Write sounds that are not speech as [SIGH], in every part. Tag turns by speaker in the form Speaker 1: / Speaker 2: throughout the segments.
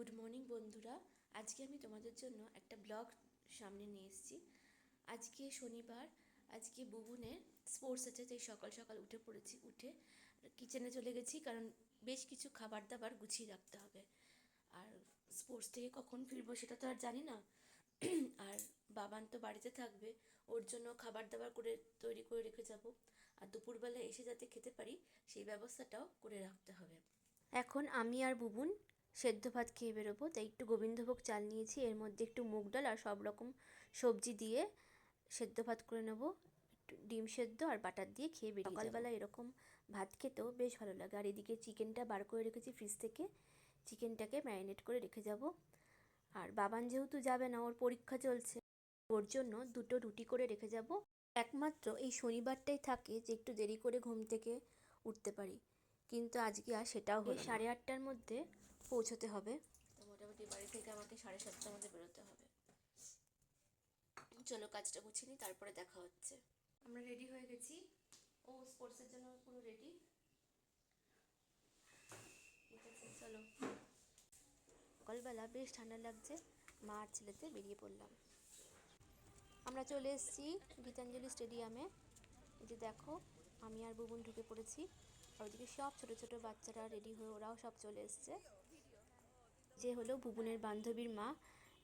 Speaker 1: Good morning বন্ধুরা। আজকে আমি তোমাদের জন্য একটা ব্লগ সামনে নিয়ে এসেছি। আজকে শনিবার, আজকে বুবুনের স্পোর্টস আছে, তাই সকাল সকাল উঠে পড়েছি। উঠে কিচেনে চলে গেছি, কারণ বেশ কিছু খাবার দাবার গুছিয়ে রাখতে হবে। আর স্পোর্টস থেকে কখন ফিরবো সেটা তো আর জানি না। [CLEARS THROAT] আর বাবান তো বাড়িতে থাকবে, ওর জন্য খাবার দাবার করে তৈরি করে রেখে যাব। আর দুপুরবেলা এসে যাতে খেতে পারি, সেই ব্যবস্থাটাও করে রাখতে হবে। এখন আমি আর বুবুন সেদ্ধ ভাত খেয়ে বেরোবো। তাই একটু গোবিন্দভোগ চাল নিয়েছি। এর মধ্যে একটু মুগ ডাল আর সব রকম সবজি দিয়ে সেদ্ধ ভাত করে নেব। একটু ডিম সেদ্ধ আর বাটার দিয়ে খেয়ে বেরিয়ে সকালবেলা এরকম ভাত খেতেও বেশ ভালো লাগে। আর এদিকে চিকেনটা বার করে রেখেছি ফ্রিজ থেকে। চিকেনটাকে ম্যারিনেট করে রেখে যাব। আর বাবান যেহেতু যাবে না ওর পরীক্ষা চলছে। ওর জন্য দুটো রুটি করে রেখে যাব। একমাত্র এই শনিবারটাই থাকে যে একটু দেরি করে ঘুম থেকে উঠতে পারি। কিন্তু আজকে আর সেটাও সাড়ে আটটার মধ্যে পৌঁছতে হবে। তো মোটামুটি বাড়ি থেকে আমাকে সাড়ে সাতটার মধ্যে বেরোতে হবে। চলো কাজটা গুছিয়ে নিই তারপরে দেখা হচ্ছে। আমরা রেডি হয়ে গেছি। ও স্পোর্টসের জন্য পুরো রেডি ঠিক আছে চলো। সকালবেলা বেশ ঠান্ডা লাগছে মা আর ছেলেতে বেরিয়ে পড়লাম। আমরা চলে এসেছি গীতাঞ্জলি স্টেডিয়ামে। এই যে দেখো আমি আর বুবুন ঢুকে পড়েছি। আর ওইদিকে সব ছোট ছোট বাচ্চারা রেডি হয়ে ওরাও সব চলে এসছে। যে হলো বুবুনের বান্ধবীর মা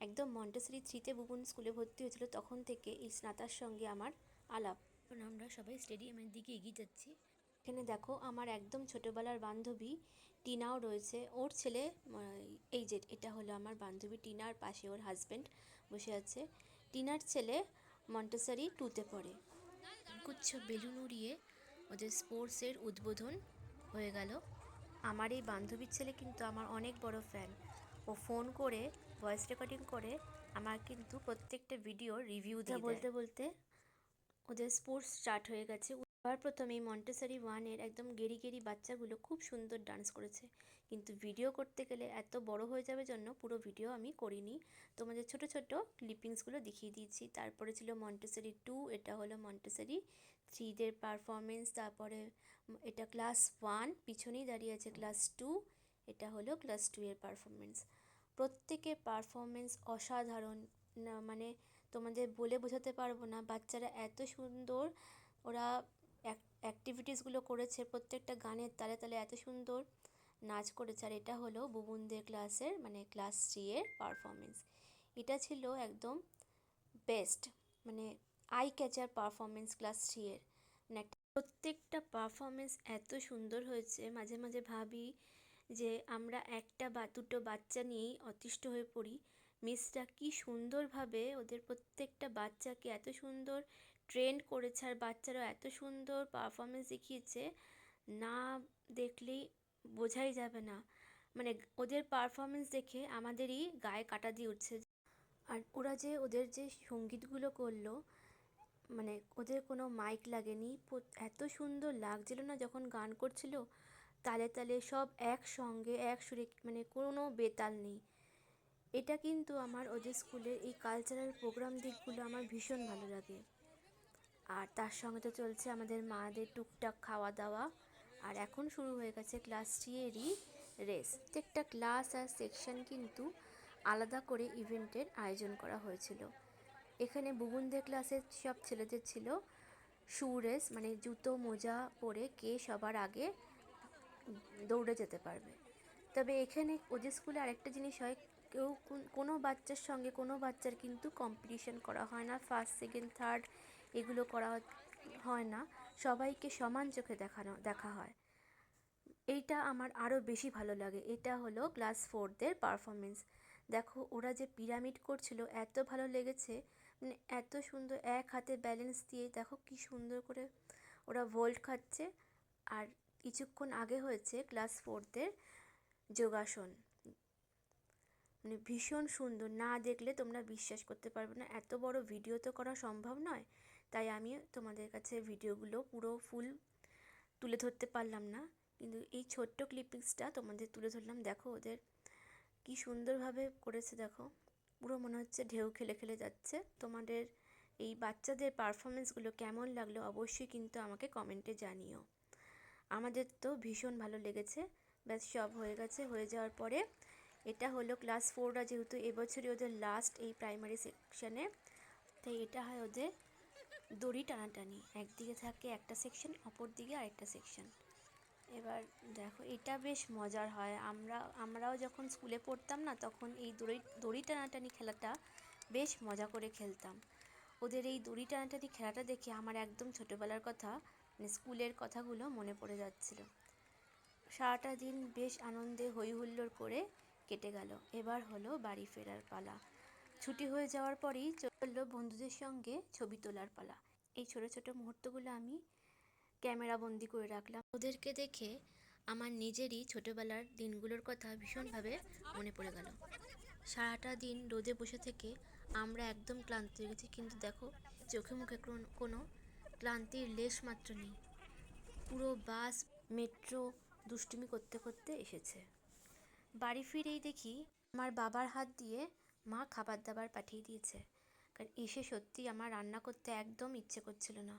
Speaker 1: একদম মন্টেসরি থ্রিতে বুবুন স্কুলে ভর্তি হয়েছিল তখন থেকে এই স্নাতার সঙ্গে আমার আলাপ। এখন আমরা সবাই স্টেডিয়ামের দিকে এগিয়ে যাচ্ছি। এখানে দেখো আমার একদম ছোটোবেলার বান্ধবী টিনাও রয়েছে। ওর ছেলে এই যে এটা হলো আমার বান্ধবী টিনার পাশে ওর হাজব্যান্ড বসে আছে। টিনার ছেলে মন্টেসারি টুতে পড়ে। গুচ্ছ বেলুন উড়িয়ে ওদের স্পোর্টসের উদ্বোধন হয়ে গেল। আমার এই বান্ধবীর ছেলে কিন্তু আমার অনেক বড় ফ্যান ও ফোন করে ভয়েস রেকর্ডিং করে আমার কিন্তু প্রত্যেকটা ভিডিও রিভিউ দিয়ে বলতে বলতে ওদের স্পোর্টস স্টার্ট হয়ে গেছে। সবার প্রথমে এই মন্টেসারি ওয়ানের একদম গেরি গেরি বাচ্চাগুলো খুব সুন্দর ডান্স করেছে। কিন্তু ভিডিও করতে গেলে এত বড় হয়ে যাবে জন্য পুরো ভিডিও আমি করিনি। তোমাদের ছোট ছোট ক্লিপিংসগুলো দেখিয়ে দিয়েছি। তারপরে ছিল মন্টেসারি টু এটা হলো মন্টেসারি থ্রিদের পারফরমেন্স তারপরে এটা ক্লাস ওয়ান পিছনেই দাঁড়িয়ে আছে ক্লাস টু এটা হলো ক্লাস টু এর পারফরমেন্স প্রত্যেকের পারফরমেন্স অসাধারণ মানে তোমাদের বলে বোঝাতে পারব না, বাচ্চারা এত সুন্দর ওরা অ্যাক্টিভিটিসগুলো করেছে, প্রত্যেকটা গানের তালে তালে এত সুন্দর নাচ করেছে, আর এটা হলো বুবুনদের ক্লাসের মানে ক্লাস থ্রি এর পারফরমেন্স এটা ছিল একদম বেস্ট মানে eye catcher performance class three এর। মানে প্রত্যেকটা পারফরমেন্স এত সুন্দর হয়েছে, মাঝে মাঝে ভাবি যে আমরা একটা বা দুটো বাচ্চা নিয়েই অতিষ্ঠ হয়ে পড়ি। মিসরা কি সুন্দরভাবে ওদের প্রত্যেকটা বাচ্চাকে এত সুন্দর ট্রেন্ড করেছে আর বাচ্চারা এত সুন্দর পারফরমেন্স দেখিয়েছে, না দেখলেই বোঝাই যাবে না। মানে ওদের পারফরমেন্স দেখে আমাদেরই গায়ে কাটা দিয়ে উঠছে। আর ওরা যে ওদের যে সঙ্গীতগুলো করল মানে ওদের কোনো মাইক লাগেনি এত সুন্দর লাগছিল না যখন গান করছিল তালে তালে সব একসঙ্গে, এক সুরে মানে কোনো বেতাল নেই। এটা কিন্তু আমার ওদের স্কুলের এই কালচারাল প্রোগ্রাম দিকগুলো আমার ভীষণ ভালো লাগে। আর তার সঙ্গে তো চলছে আমাদের মাদের টুকটাক খাওয়া দাওয়া। আর এখন শুরু হয়ে গেছে ক্লাস থ্রিয়েরই রেস প্রত্যেকটা ক্লাস আর সেকশন কিন্তু আলাদা করে ইভেন্টের আয়োজন করা হয়েছিল। এখানে বুবুনদের ক্লাসের সব ছেলেদের ছিল। শু রেস মানে জুতো, মোজা পরে কে সবার আগে দৌড়ে যেতে পারবে। তবে এখানে ওদের স্কুলে আরেকটা জিনিস হয়, কেউ কোনো বাচ্চার সঙ্গে কোনো বাচ্চার কিন্তু কম্পিটিশন করা হয় না ফার্স্ট সেকেন্ড থার্ড এগুলো করা হয় না, সবাইকে সমান চোখে দেখানো, দেখা হয়। এইটা আমার আরও বেশি ভালো লাগে, এটা হলো ক্লাস ফোরদের পারফরমেন্স দেখো, ওরা যে পিরামিড করছিল, এত ভালো লেগেছে মানে এত সুন্দর এক হাতে ব্যালেন্স দিয়ে, দেখো কি সুন্দর করে ওরা ভোল্ট খাচ্ছে, আর কিছুক্ষণ আগে হয়েছে ক্লাস ফোরদের যোগাসন। মানে ভীষণ সুন্দর। না দেখলে তোমরা বিশ্বাস করতে পারবে না। এত বড় ভিডিও তো করা সম্ভব নয়। তাই আমি তোমাদের কাছে ভিডিওগুলো পুরো ফুল তুলে ধরতে পারলাম না। কিন্তু এই ছোট্ট ক্লিপিংসটা তোমাদের তুলে ধরলাম। দেখো ওদের কি সুন্দরভাবে করেছে দেখো। পুরো মনে হচ্ছে ঢেউ খেলে খেলে যাচ্ছে। তোমাদের এই বাচ্চাদের পারফরমেন্সগুলো কেমন লাগল অবশ্যই কিন্তু আমাকে কমেন্টে জানিও। আমাদের তো ভীষণ ভালো লেগেছে। ব্যাস সব হয়ে গেছে। হয়ে যাওয়ার পরে এটা হলো ক্লাস ফোররা যেহেতু এবছরই ওদের লাস্ট এই প্রাইমারি সেকশানে তাই এটা হয় ওদের দড়ি টানাটানি। একদিকে থাকে একটা সেকশন অপর দিকে আরেকটা সেকশন এবার দেখো, এটা বেশ মজার হয়। আমরা, আমরাও যখন স্কুলে পড়তাম না, তখন এই দড়ি দড়ি টানাটানি খেলাটা বেশ মজা করে খেলতাম। ওদের এই দড়ি টানাটানি খেলাটা দেখে আমার একদম ছোটোবেলার কথা মানে স্কুলের কথাগুলো মনে পড়ে যাচ্ছিল। সারাটা দিন বেশ আনন্দে হই হুল্লোড় করে কেটে গেল। এবার হলো বাড়ি ফেরার পালা। ছুটি হয়ে যাওয়ার পরেই চলল বন্ধুদের সঙ্গে ছবি তোলার পালা। এই ছোটো ছোটো মুহূর্তগুলো আমি ক্যামেরা বন্দি করে রাখলাম। ওদেরকে দেখে আমার নিজেরই ছোটোবেলার দিনগুলোর কথা ভীষণভাবে মনে পড়ে গেল। সারাটা দিন রোদে বসে থেকে আমরা একদম ক্লান্ত হয়ে গেছি কিন্তু দেখো, চোখে মুখে কোনো ক্লান্তির লেশ মাত্র নেই। পুরো বাস, মেট্রো দুষ্টুমি করতে করতে এসেছে। বাড়ি ফিরেই দেখি আমার বাবার হাত দিয়ে মা খাবার দাবার পাঠিয়ে দিয়েছে। কারণ এসে সত্যি আমার রান্না করতে একদম ইচ্ছে করছিল না।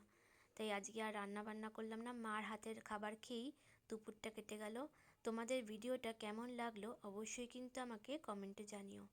Speaker 1: তাই আজকে আর রান্না বান্না করলাম না। মার হাতের খাবার খেয়েই দুপুরটা কেটে গেল। তোমাদের ভিডিওটা কেমন লাগল অবশ্যই কিন্তু আমাকে কমেন্টে জানিও।